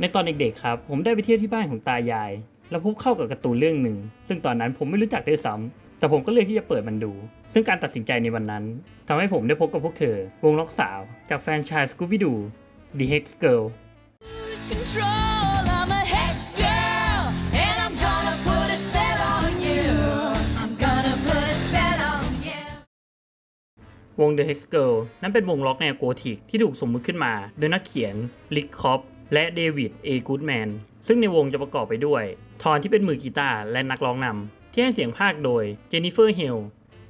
ในตอนเด็กๆครับ ผมได้ไปเที่ยวที่บ้านของตายาย แล้วพบเข้ากับการ์ตูนเรื่องหนึ่ง ซึ่งตอนนั้นผมไม่รู้จักด้วยซ้ำแต่ผมก็เลือกที่จะเปิดมันดู ซึ่งการตัดสินใจในวันนั้นทำให้ผมได้พบกับพวกเธอ วงล็อกสาว จากแฟรนไชส์ Scooby-Doo The Hex Girl lose control. I'm a hex girl, and I'm gonna put a spell on you. I'm gonna put a spell on you. วง The Hex Girl นั้นเป็นวงล็อกแนวโกธิกที่ถูกสมมุติขึ้นมา โดยนักเขียนลิกคอป และเดวิด เอกูดแมน ซึ่งในวงจะประกอบไปด้วย ทอนที่เป็นมือกีตาร์และนักร้องนำ ที่ให้เสียงภาคโดยเจนนิเฟอร์เฮล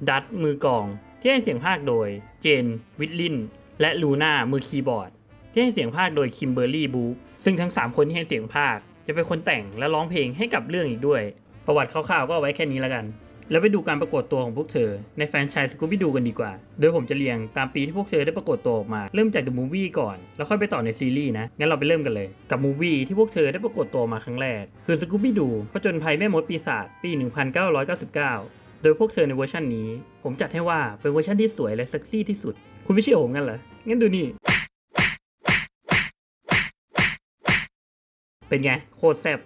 ดัตมือกอง ที่ให้เสียงภาคโดย เจน วิทลิน และลูน่า มือคีย์บอร์ด ที่ให้เสียงภาคโดยคิมเบอร์รี่บู๊ซึ่งทั้ง 3 คนที่ให้เสียงภาค จะเป็นคนแต่งและร้องเพลงให้กับเรื่องอีกด้วย ประวัติคร่าวๆก็เอาไว้แค่นี้แล้วกัน แล้วไปดูการปรากฏตัวของพวกเธอ ในแฟนชส์สกูบี้ดูกันดีกว่า โดยผมจะเรียงตามปีที่พวกเธอได้ปรากฏตัวออกมา เริ่มจาก The Movie ก่อน แล้วค่อยไปต่อในซีรีส์นะ งั้นเราไปเริ่มกันเลย กับมูวี่ที่พวกเธอได้ปรากฏตัวมาครั้งแรก คือสกูบี้ดูผจญภัยแม่มดปีศาจปี 1999 โดยพวกเธอในเวอร์ชันนี้ ผมจัดให้ว่าเป็นเวอร์ชันที่สวยและเซ็กซี่ที่สุด คุณไม่เชื่อผมกันเหรอ งั้นดูนี่ เป็นไง โคตรแซ่บ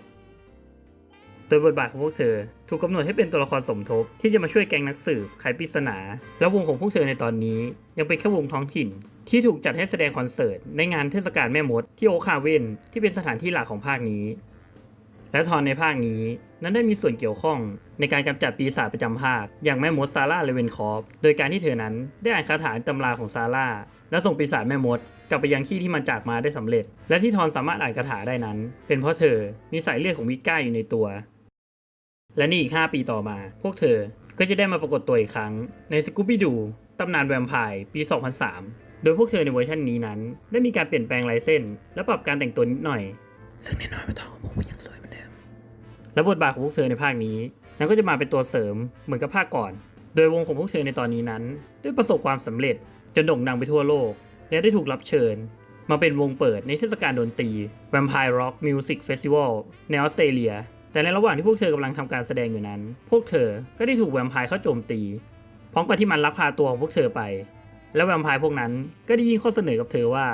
โดยบทบาทของพวกเธอ ถูกกำหนดให้เป็นตัวละครสมทบ ที่จะมาช่วยแก๊งนักสืบไขปริศนา แล้วงของพวกเธอในตอนนี้ ยังเป็นแค่วงท้องถิ่น ที่ถูกจัดให้แสดงคอนเสิร์ต ในงานเทศกาลแม่มด ที่โอคาเวนที่เป็นสถานที่หลักของภาคนี้ และทอนในภาคนี้นั้นได้มีส่วนเกี่ยวข้อง ในการกำจัดปีศาจประจำภาค อย่างแม่มดซาร่าเลเวนคอฟโดยการที่เธอนั้นได้อ่านคาถาตำราของซาร่าและส่งปีศาจแม่มดกลับไปยังที่ที่มันจากมาได้สำเร็จ และที่ทอนสามารถอ่านคาถาได้นั้น เป็นเพราะเธอมีสายเลือดของวิก้าอยู่ในตัว และนี่อีก 5 ปีต่อมา พวกเธอก็จะได้มาปรากฏตัวอีกครั้งในสกูบี้ดูตำนานแวมไพร์ปี 2003 โดยพวกเธอในเวอร์ชันนี้นั้น ได้มีการเปลี่ยนแปลงลายเส้น และปรับการแต่งตัวนิดหน่อย ซึ่งแน่นอนว่าทองของผมยังสวยเหมือนเดิม และบทบาทของพวกเธอในภาคนี้ นั้นก็จะมาเป็นตัวเสริมเหมือนกับภาคก่อน โดยวงของพวกเธอในตอนนี้นั้นได้ประสบความสำเร็จจนโด่งดังไปทั่วโลก และได้ถูกรับเชิญ มาเป็นวงเปิดในเทศกาลดนตรี Vampire Rock Music Festival ในออสเตรเลีย แต่ในระหว่างที่พวกเธอกำลังทำการแสดงอยู่นั้น พวกเธอก็ได้ถูกแวมไพร์เข้าโจมตี พร้อมกับที่มันลักพาตัวของพวกเธอไป และแวมไพร์พวกนั้นก็ได้ยื่นข้อเสนอกับเธอว่า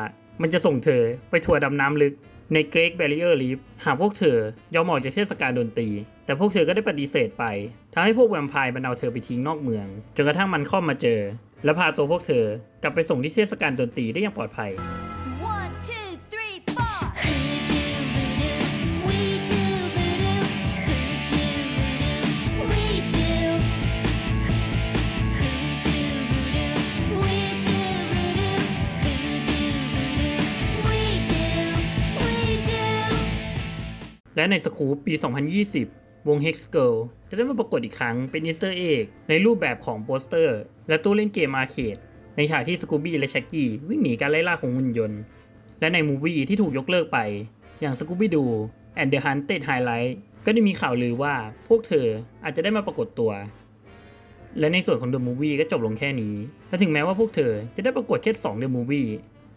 มันจะส่งเธอไปทัวร์ดำน้ำลึกในเกรกแบร r เออร์ลีฟหากพวกเธอยอมออกจากเทศกาลดนตรี แต่พวกเธอก็ได้ปฏิเสธไปทำให้พวกแวมไพร์มันเอาเธอไปทิ้งนอกเมือง จนกระทั่งมันเข้ามาเจอ และพาตัวพวกเธอกลับไปส่งที่เทศกาลดนตรีได้อย่างปลอดภัย และในสคูปปี 2020 วง Hex Girl จะได้มาปรากฏอีกครั้งเป็นอีสเตอร์เอกในรูปแบบของโปสเตอร์ และตู้เล่นเกมอาร์เคดในฉากที่สกูบี้และแช็กกี้วิ่งหนีการไล่ล่าของหุ่นยนต์ และในมูวี่ที่ถูกยกเลิกไป อย่างสกูบี้ดู and the Haunted Highlight ก็ได้มีข่าวลือว่าพวกเธออาจจะได้มาปรากฏตัว และในส่วนของ The Movie ก็จบลงแค่นี้ และถึงแม้ว่าพวกเธอจะได้ปรากฏแค่2 The Movie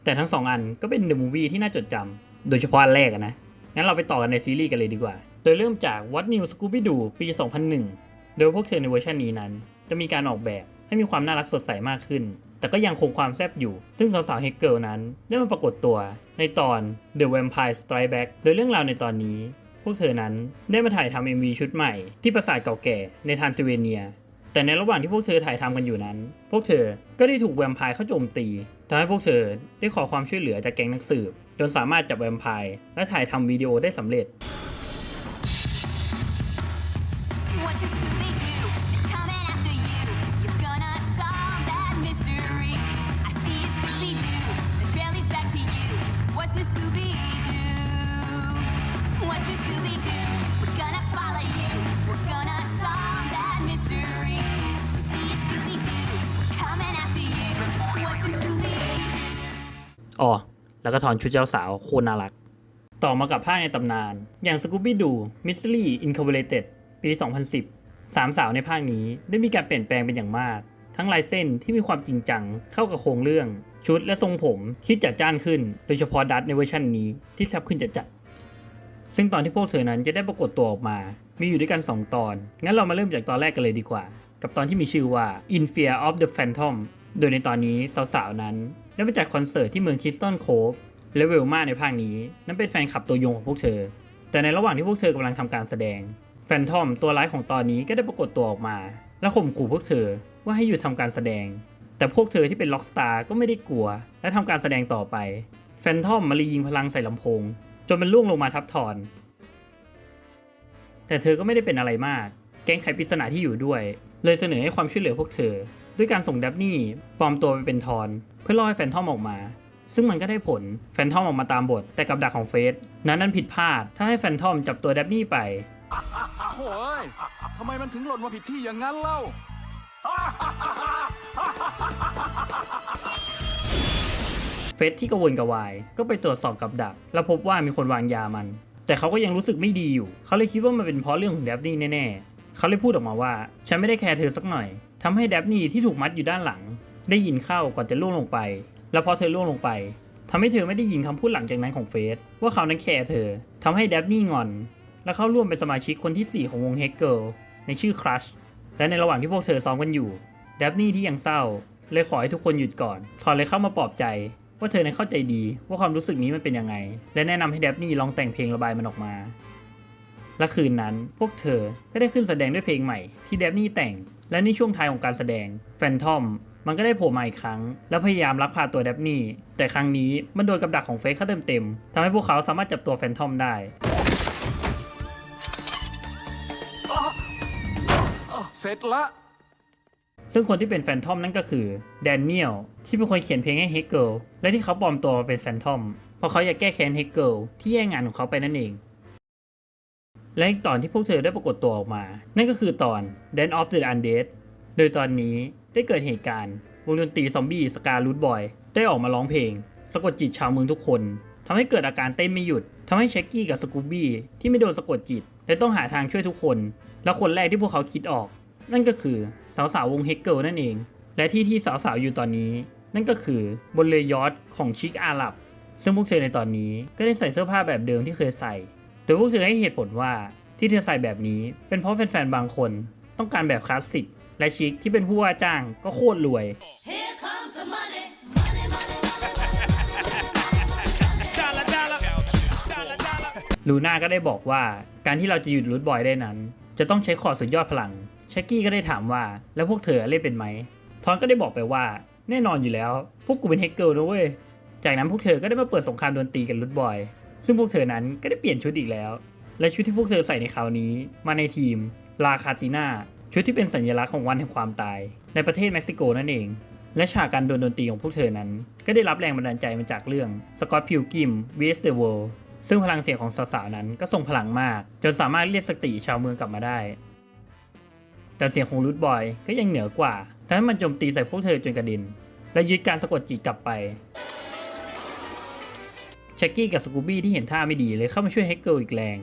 แต่ทั้ง2อันก็เป็น The Movie ที่น่าจดจำโดยเฉพาะอันแรกนะ งั้นเราไปต่อกันในซีรีส์กันเลยดีกว่า โดยเริ่มจาก What New Scooby-Doo ปี 2001 โดยพวกเธอในเวอร์ชันนี้นั้น จะมีการออกแบบให้มีความน่ารักสดใสมากขึ้น แต่ก็ยังคงความแซ่บอยู่ ซึ่งสาวๆเฮกเกิลนั้น ได้มาปรากฏตัวในตอน The Vampire Strike Back โดยเรื่องราวในตอนนี้ พวกเธอนั้นได้มาถ่ายทำ MV ชุดใหม่ที่ปราสาทเก่าแก่ในทานซิเวเนีย แต่ในระหว่างที่พวกเธอถ่ายทำกันอยู่นั้น พวกเธอก็ได้ถูกแวมไพร์เข้าโจมตีทำให้พวกเธอได้ขอความช่วยเหลือจากแก๊งนักสืบ จนสามารถจับแวมไพร์และถ่ายทำวิดีโอได้สำเร็จ อ๋อ แล้วก็ถอนชุดเจ้าสาวโคตรน่ารัก ต่อมากับภาคในตำนาน อย่าง Scooby-Doo Mystery Incorporated ปี 2010 สามสาวในภาคนี้ได้มีการเปลี่ยนแปลงเป็นอย่างมาก ทั้งลายเส้นที่มีความจริงจังเข้ากับโครงเรื่อง ชุดและทรงผมที่จัดจ้านขึ้น โดยเฉพาะดัตในเวอร์ชันนี้ที่แซบขึ้นจัดจัดซึ่งตอนที่พวกเธอนั้นจะได้ปรากฏตัวออกมา มีอยู่ด้วยกัน 2 ตอน งั้นเรามาเริ่มจากตอนแรกกันเลยดีกว่า กับตอนที่มีชื่อว่า In Fear of the Phantom โดยในตอนนี้สาวๆนั้นได้มาจากคอนเสิร์ตที่เมืองคิสตันโคฟและเวลมาในภาคนี้ นั้นเป็นแฟนคลับตัวยงของพวกเธอ แต่ในระหว่างที่พวกเธอกำลังทำการแสดง แฟนทอมตัวร้ายของตอนนี้ก็ได้ปรากฏตัวออกมา และข่มขู่พวกเธอว่าให้หยุดทำการแสดง แต่พวกเธอที่เป็นล็อกสตาร์ก็ไม่ได้กลัว และทำการแสดงต่อไป แฟนทอมมารียิงพลังใส่ลำโพง จนมันล่วงลงมาทับทอน แต่เธอก็ไม่ได้เป็นอะไรมาก แก๊งไขปริศนาที่อยู่ด้วย เลยเสนอให้ความช่วยเหลือพวกเธอ ด้วยการส่งดับนี่ปลอมตัวไปเป็นทอน เพื่อล่อให้แฟนทอมออกมา ซึ่งมันก็ได้ผลแฟนทอมออกมาตามบท แต่กับดักของเฟสนั้นนั้นผิดพลาด ถ้าให้แฟนทอมจับตัวดับนี่ไปโถ่เอ้ยทำไมมันถึงหล่นมาผิดที่อย่างนั้นเล่าเฟสที่กระวนกระวายก็ไปตรวจสอบกับดัก แล้วพบว่ามีคนวางยามัน แต่เขาก็ยังรู้สึกไม่ดีอยู่ เขาเลยคิดว่ามันเป็นเพราะเรื่องของแดบนี่แน่ๆ เขาเลยพูดออกมาว่า ฉันไม่ได้แคร์เธอสักหน่อยทำให้แดบนี่ที่ถูกมัดอยู่ด้านหลัง ได้ยินเข้าก่อนจะล่วงลงไป แล้วพอเธอล่วงลงไปทำให้เธอไม่ได้ยินคำพูดหลังจากนั้นของเฟสว่าเขานั้นแคร์เธอทำให้แดบนี่งอน และเข้าร่วมเป็นสมาชิกคนที่ 4 ของวงเฮกเกิลในชื่อครัชและในระหว่างที่พวกเธอซ้อมกันอยู่แดบนี่ที่ยังเศร้าเลยขอให้ทุกคนหยุดก่อนทอนเลยเข้ามาปลอบใจว่าเธอนั้นเข้าใจดีว่าความรู้สึกนี้มันเป็นยังไง และแนะนำให้แดบนี่ลองแต่งเพลงระบายมันออกมา และคืนนั้นพวกเธอก็ได้ขึ้นแสดงด้วยเพลงใหม่ที่แดบนี่แต่ง และในช่วงท้ายของการแสดงแฟนทอมมันก็ได้โผล่มาอีกครั้ง แล้วพยายามลักพาตัวแดบนี่ แต่ครั้งนี้มันโดนกับดักของเฟซเข้าเต็มๆทำให้พวกเขาสามารถจับตัวแฟนทอมได้เสร็จละ ซึ่งคนที่เป็นแฟนทอมนั่นก็คือแดเนียลที่เป็นคนเขียนเพลงให้เฮกเกิลและที่เขาปลอมตัวมาเป็นแฟนทอมเพราะเขาอยากแก้แค้นเฮกเกิลที่แย่งงานของเขาไปนั่นเอง และอีกตอนที่พวกเธอได้ปรากฏตัวออกมา นั่นก็คือตอน Dance of the Undead โดยตอนนี้ได้เกิดเหตุการณ์วงดนตรีซอมบี้สกา o ูดบอยได้ออกมาร้องเพลง สะกดจิตชาวเมืองทุกคนทำให้เกิดอาการเต้นไม่หยุดทำให้เชคกี้กับสกูบี้ที่ไม่โดนสะกดจิตและต้องหาทางช่วยทุกคน และคนแรกที่พวกเขาคิดออก นั่นก็คือสาวสาวๆวงเฮกเกิลนั่นเอง และที่ที่สาวสาวๆอยู่ตอนนี้ นั่นก็คือบนเรือยอทของชิคอาหรับ ซึ่งพวกเธอในตอนนี้ก็ได้ใส่เสื้อผ้าแบบเดิมที่เคยใส่ โดยพวกเธอให้เหตุผลว่าที่เธอใส่แบบนี้ เป็นเพราะแฟนๆบางคนต้องการแบบคลาสสิก และชิคที่เป็นผู้ว่าจ้างก็โคตรรวย ลูน่าก็ได้บอกว่าการที่เราจะหยุดรูทบอยได้นั้น จะต้องใช้คอดสุดยอดพลังเชคกี้ก็ได้ถามว่าแล้วพวกเธอเล่นเป็นไหม ทอนก็ได้บอกไปว่า แน่นอนอยู่แล้ว พวกกูเป็นเฮกเกิลนะเว้ย จากนั้นพวกเธอก็ได้มาเปิดสงครามดนตรีกันรูทบอย ซึ่งพวกเธอนั้นก็ได้เปลี่ยนชุดอีกแล้ว และชุดที่พวกเธอใส่ในคราวนี้ มาในทีมลาคาติน่าชุดที่เป็นสัญลักษณ์ของวันแห่งความตาย ในประเทศเม็กซิโกนั่นเอง และฉากการโดนดนตรีของพวกเธอนั้น ก็ได้รับแรงบันดาลใจมาจากเรื่อง Scott Pilgrim vs the World ซึ่งพลังเสียงของสาวๆนั้นก็ทรงพลังมาก จนสามารถเรียกสติชาวเมืองกลับมาได้ แต่เสียงของรูทบอยก็ยังเหนือกว่าทำให้มันโจมตีใส่พวกเธอจนกระด็นและยึดการสะกดจิตกลับไป ชคกี้กับสกูบี้ที่เห็นท่าไม่ดีเลยเข้ามาช่วยเฮกเกิลอีกแรง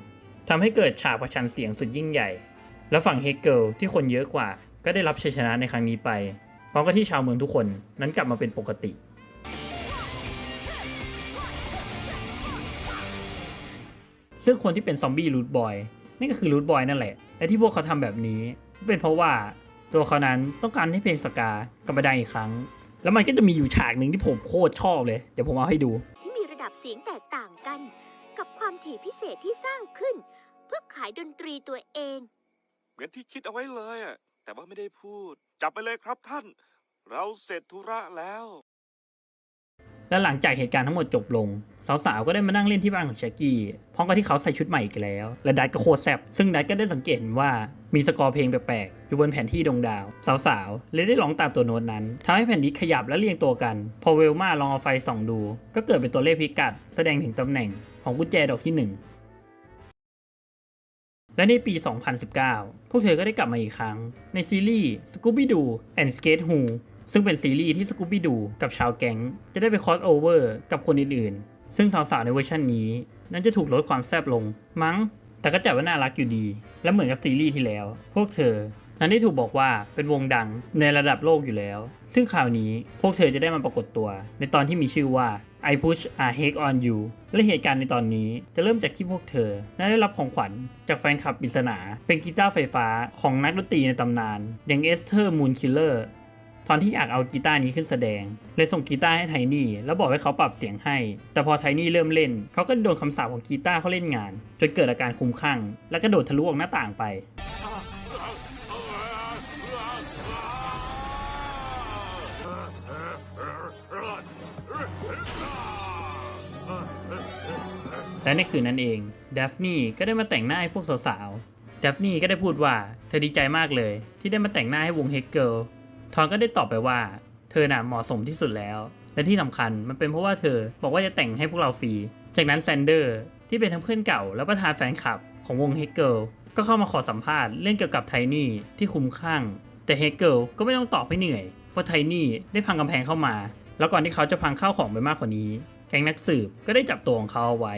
ทำให้เกิดฉากประชันเสียงสุดยิ่งใหญ่ และฝั่งเฮกเกิลที่คนเยอะกว่า ก็ได้รับชัยชนะในครั้งนี้ไปพร้อมกับที่ชาวเมืองทุกคนนั้นกลับมาเป็นปกติซึ่งคนที่เป็นซอมบี้รูทบอยนั่นก็คือรูทบอยนั่นแหละ และที่พวกเขาทำแบบนี้ เป็นเพราะว่าตัวเขานั้นต้องการให้เพลงสกากลับมาดังอีกครั้ง แล้วมันก็จะมีอยู่ฉากหนึ่งที่ผมโคตรชอบเลย เดี๋ยวผมเอาให้ดู บเสียงแตกต่างกัน กับความถี่พิเศษที่สร้างขึ้น เพื่อขายดนตรีตัวเอง เหมือนที่คิดเอาไว้เลยอะแต่ว่าไม่ได้พูด จับไปเลยครับท่าน เราเสร็จธุระแล้ว และหลังจากเหตุการณ์ทั้งหมดจบลง สาวๆก็ได้มานั่งเล่นที่บ้านของแชกกี้พร้อมกับที่เขาใส่ชุดใหม่อีกแล้ว และดัตก็โคตรแซบซึ่งดัตก็ได้สังเกตเห็นว่ามีสกอร์เพลงแปลกๆ อยู่บนแผนที่ดวงดาว สาวๆเลยได้ร้องตามตัวโน้ตนั้นทำให้แผ่นดินขยับและเรียงตัวกัน พอเวลมาลองเอาไฟส่องดู ก็เกิดเป็นตัวเลขพิกัด แสดงถึงตำแหน่งของกุญแจดอกที่หนึ่งและในปี 2019 พวกเธอก็ได้กลับมาอีกครั้ง ในซีรีส์ Scooby-Doo and Skate Who ซึ่งเป็นซีรีส์ที่ Scooby-Doo กับชาวแก๊ง จะได้ไปคอสโอเวอร์กับคนอื่นๆ ซึ่งสาวๆในเวอร์ชันนี้ นั้นจะถูกลดความแซบลงมั้ง แต่ก็จัดว่าน่ารักอยู่ดี และเหมือนกับซีรีส์ที่แล้ว พวกเธอ นั้นได้ถูกบอกว่าเป็นวงดังในระดับโลกอยู่แล้ว ซึ่งคราวนี้พวกเธอจะได้มาปรากฏตัว ในตอนที่มีชื่อว่า I Push a Hake on You และเหตุการณ์ในตอนนี้จะเริ่มจากที่พวกเธอ นั้นได้รับของขวัญจากแฟนคลับปริศนา เป็นกีตาร์ไฟฟ้าของนักดนตรีในตำนาน อย่างเอสเธอร์มูนคิลเลอร์ ตอนที่อยากเอากีตาร์นี้ขึ้นแสดง เลยส่งกีตาร์ให้ไทนี่แล้วบอกให้เขาปรับเสียงให้ แต่พอไทนี่เริ่มเล่น เขาก็โดนคำสาปของกีตาร์เขาเล่นงาน จนเกิดอาการคุ้มคลั่งและกระโดดทะลุออกหน้าต่างไปและในคืนนั้นเองดัฟนี่ก็ได้มาแต่งหน้าให้พวกสาวๆดัฟนี่ก็ได้พูดว่าเธอดีใจมากเลย ที่ได้มาแต่งหน้าให้วงเฮกเกิล ทอนก็ได้ตอบไปว่า เธอน่ะเหมาะสมที่สุดแล้ว และที่สำคัญมันเป็นเพราะว่าเธอบอกว่าจะแต่งให้พวกเราฟรี จากนั้นแซนเดอร์ที่เป็นทั้งเพื่อนเก่า และประธานแฟนคลับของวงเฮกเกิลก็เข้ามาขอสัมภาษณ์เรื่องเกี่ยวกับไทนี่ที่คุ้มข้าง แต่เฮกเกิลก็ไม่ต้องตอบให้เหนื่อย เพราะไทนี่ได้พังกำแพงเข้ามา แล้วก่อนที่เขาจะพังข้าวของไปมากกว่านี้ แก๊งนักสืบก็ได้จับตัวของเขาเอาไว้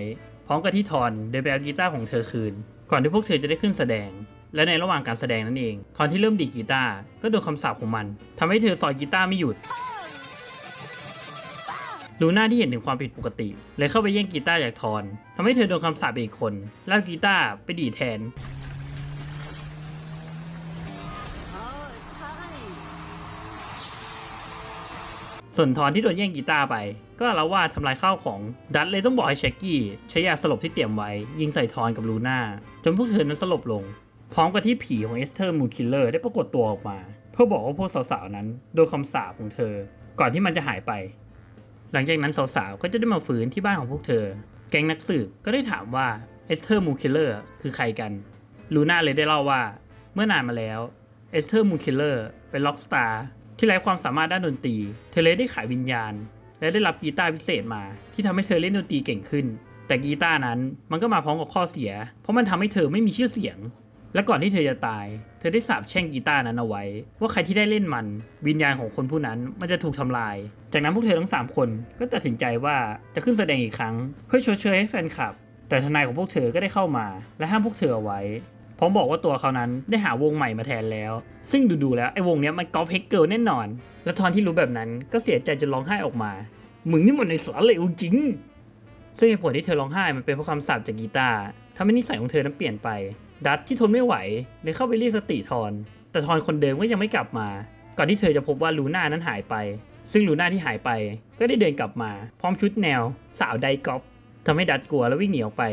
พร้อมกับที่ทอนเดินไปเอากีตาร์ของเธอคืน ก่อนที่พวกเธอจะได้ขึ้นแสดง และในระหว่างการแสดงนั่นเองทอนที่เริ่มดีกีตาร์ก็โดนคำสาปของมันทำให้เธอสอยกีตาร์ไม่หยุดลูน่าที่เห็นถึงความผิดปกติเลยเข้าไปแย่งกีตาร์จากทอนทำให้เธอโดนคำสาปอีกคนแล้วเอากีตาร์ไปดีแทนส่วนทอนที่โดนแย่งกีตาร์ไป ก็ละว่าทำลายข้าวของดัตเลยต้องบอกให้เชคกี้ใช้ยาสลบที่เตรียมไว้ ยิงใส่ทอนกับลูน่าจนพวกเธอนั้นสลบลง พร้อมกับที่ผีของเอสเธอร์มูคิลเลอร์ได้ปรากฏตัวออกมา เพื่อบอกว่าพวกสาวๆนั้นโดนคำสาปของเธอ ก่อนที่มันจะหายไป หลังจากนั้นสาวๆก็จะได้มาฟื้นที่บ้านของพวกเธอ แก๊งนักสืบก็ได้ถามว่าเอสเธอร์มูคิลเลอร์คือใครกันลูน่าเลยได้เล่าว่า เมื่อนานมาแล้วเอสเธอร์มูคิลเลอร์เป็นล็อกสตาร์ที่ไร้ความสามารถด้านดนตรี เธอเลยได้ขายวิญญาณ และได้รับกีตาร์พิเศษมา ที่ทำให้เธอเล่นดนตรีเก่งขึ้น แต่กีตาร์นั้นมันก็มาพร้อมกับข้อเสีย เพราะมันทำให้เธอไม่มีชื่อเสียง และก่อนที่เธอจะตาย เธอได้สาปแช่งกีตาร์นั้นเอาไว้ ว่าใครที่ได้เล่นมัน วิญญาณของคนผู้นั้นมันจะถูกทำลาย จากนั้นพวกเธอทั้ง 3 คนก็ตัดสินใจว่าจะขึ้นแสดงอีกครั้ง เพื่อชดเชยให้แฟนคลับ แต่ทนายของพวกเธอก็ได้เข้ามา และห้ามพวกเธอเอาไว้พร้อมบอกว่าตัวเขานั้นได้หาวงใหม่มาแทนแล้ว ซึ่งดูๆแล้วไอ้วงเนี้ยมันกอล์ฟเฮกเกิลแน่นอน และทอนที่รู้แบบนั้นก็เสียใจจนร้องไห้ออกมา มึงนี่มันในสารเลวจริง ซึ่งเหตุผลที่เธอร้องไห้มันเป็นเพราะคำสาปจากกีตาร์ทำให้นิสัยของเธอนั้นเปลี่ยนไป ดัตที่ทนไม่ไหวเลยเข้าไปเรียกสติทอน แต่ทอนคนเดิมก็ยังไม่กลับมา ก่อนที่เธอจะพบว่าลูน่านั้นหายไป ซึ่งลูน่าที่หายไปก็ได้เดินกลับมา พร้อมชุดแนว สาวไดกอฟทำให้ดัตกลัวแล้ววิ่งหนีออกไป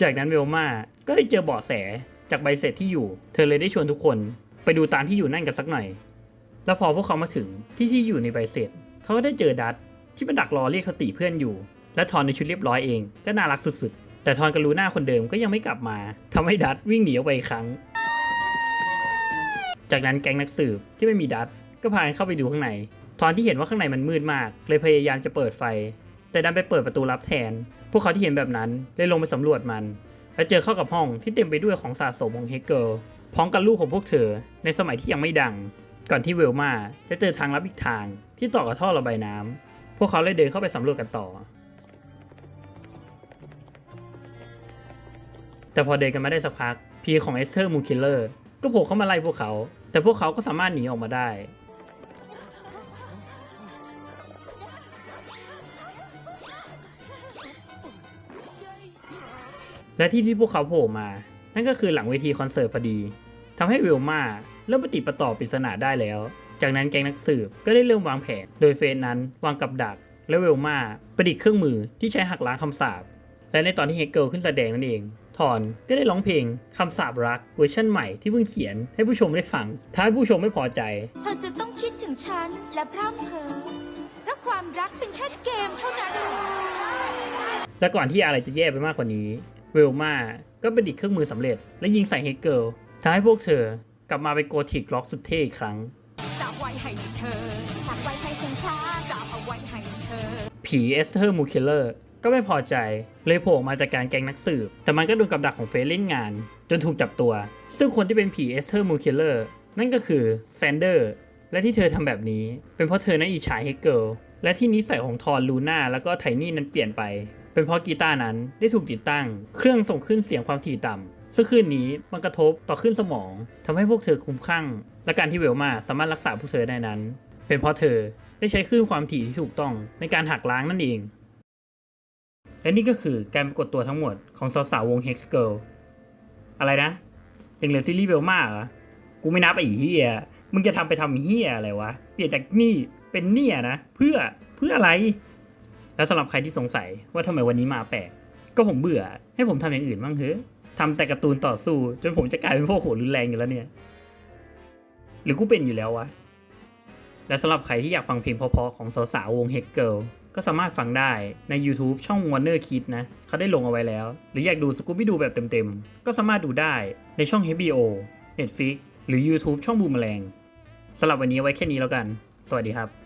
จากนั้นเวลมาก็ได้เจอเบาะแสจากใบเสร็จที่อยู่ เธอเลยได้ชวนทุกคน ไปดูตามที่อยู่นั่นกันสักหน่อย แล้วพอพวกเขามาถึงที่ที่อยู่ในใบเสร็จ เขาก็ได้เจอดัตที่มันดักรอเรียกสติเพื่อนอยู่ และทอนในชุดเรียบร้อยเองก็น่ารักสุดๆ แต่ทอนกับลูน่าคนเดิมก็ยังไม่กลับมาทำให้ดัตวิ่งหนีออกไปอีกครั้ง จากนั้นแก๊งนักสืบที่ไม่มีดัตก็พากันเข้าไปดูข้างใน ทอนที่เห็นว่าข้างในมันมืดมาก เลยพยายามจะเปิดไฟ แต่ดันไปเปิดประตูลับแทน พวกเขาที่เห็นแบบนั้นเลยลงไปสำรวจมัน และเจอเข้ากับห้องที่เต็มไปด้วยของสะสมของเฮกเกิลพร้อมกับลูกของพวกเธอ ในสมัยที่ยังไม่ดัง ก่อนที่เวลมาจะเจอทางลับอีกทางที่ต่อกับท่อระบายน้ำพวกเขาเลยเดินเข้าไปสำรวจกันต่อ แต่พอเดินกันมาได้สักพักพีของเอสเธอร์มูคิลเลอร์ก็โผล่เข้ามาไล่พวกเขา แต่พวกเขาก็สามารถหนีออกมาได้ และที่ที่พวกเขาโผล่มา นั่นก็คือหลังเวทีคอนเสิร์ตพอดีทำให้วิลมาเริ่มปฏิประต่อปริศนาได้แล้ว จากนั้นแก๊งนักสืบก็ได้เริ่มวางแผน โดยเฟนนั้นวางกับดัก และเวลมาประดิษฐ์เครื่องมือที่ใช้หักล้างคำสาปและในตอนที่เฮกเกิลขึ้นแสดงนั่นเอง ทอนก็ได้ร้องเพลงคำสาปรักเวอร์ชันใหม่ที่เพิ่งเขียนให้ผู้ชมได้ฟังทำให้ผู้ชมไม่พอใจ เธอจะต้องคิดถึงฉันและพร่ำเพ้อเพราะความรักเป็นแค่เกมเท่านั้นและก่อนที่อะไรจะแย่ไปมากกว่านี้ เวลมาก็ประดิษฐ์เครื่องมือสำเร็จ และยิงใส่เฮกเกิลทำให้พวกเธอกลับมาเป็นโกธิกล็อกสุดเท่อีกครั้งสาวไว้ให้เธอสาวไว้ให้ฉันช้าสาวเอาไว้ให้เธอผีเอสเธอร์มูคิลเลอร์ ก็ไม่พอใจเลยโผล่มาจากการแกงนักสืบ แต่มันก็โดนกับดักของเฟซเล่นงาน จนถูกจับตัว ซึ่งคนที่เป็นผีเอสเธอร์มูคิลเลอร์นั่นก็คือแซนเดอร์และที่เธอทำแบบนี้ เป็นเพราะเธอนั้นอิจฉาเฮกเกิลและที่นิสัยของทอนลูน่าแล้วก็ไทนี่นั้นเปลี่ยนไป เป็นเพราะกีตาร์นั้นได้ถูกติดตั้ง เครื่องส่งขึ้นเสียงความถี่ต่ำซึ่งคลื่นนี้มันกระทบต่อขึ้นสมองทำให้พวกเธอคุ้มคลั่งและการที่เวลมาสามารถรักษาพวกเธอได้นั้น เป็นเพราะเธอได้ใช้คลื่นความถี่ที่ถูกต้องในการหักล้างนั่นเอง และนี่ก็คือการปรากฏตัวทั้งหมดของสาวๆวง Hex Girl อะไรนะยังเหลือซีรีส์เบลมาเหรอ กูไม่นับไอ้เหี้ยมึงจะทำไปทำเฮียอะไรวะ เปลี่ยนจากนี่เป็นเนี่ยนะ เพื่อเพื่ออะไร แล้วสำหรับใครที่สงสัยว่าทำไมวันนี้มาแปลก ก็ผมเบื่อ ให้ผมทำอย่างอื่นบ้างเถอะทำแต่การ์ตูนต่อสู้ จนผมจะกลายเป็นพวกโหดรุนแรงอยู่แล้วเนี่ย หรือกูเป็นอยู่แล้ววะ และสำหรับใครที่อยากฟังเพลงเพราะๆของสาวๆวง h e g Girl ก็สามารถฟังได้ใน YouTube ช่อง Warner Kid นะเขาได้ลงเอาไว้แล้ว หรืออยากดูสกูบี้ดูแบบเต็มๆ ก็สามารถดูได้ในช่อง HBO Netflix หรือ YouTube ช่องบูมแมลงสำหรับวันนี้ไว้แค่นี้แล้วกัน สวัสดีครับ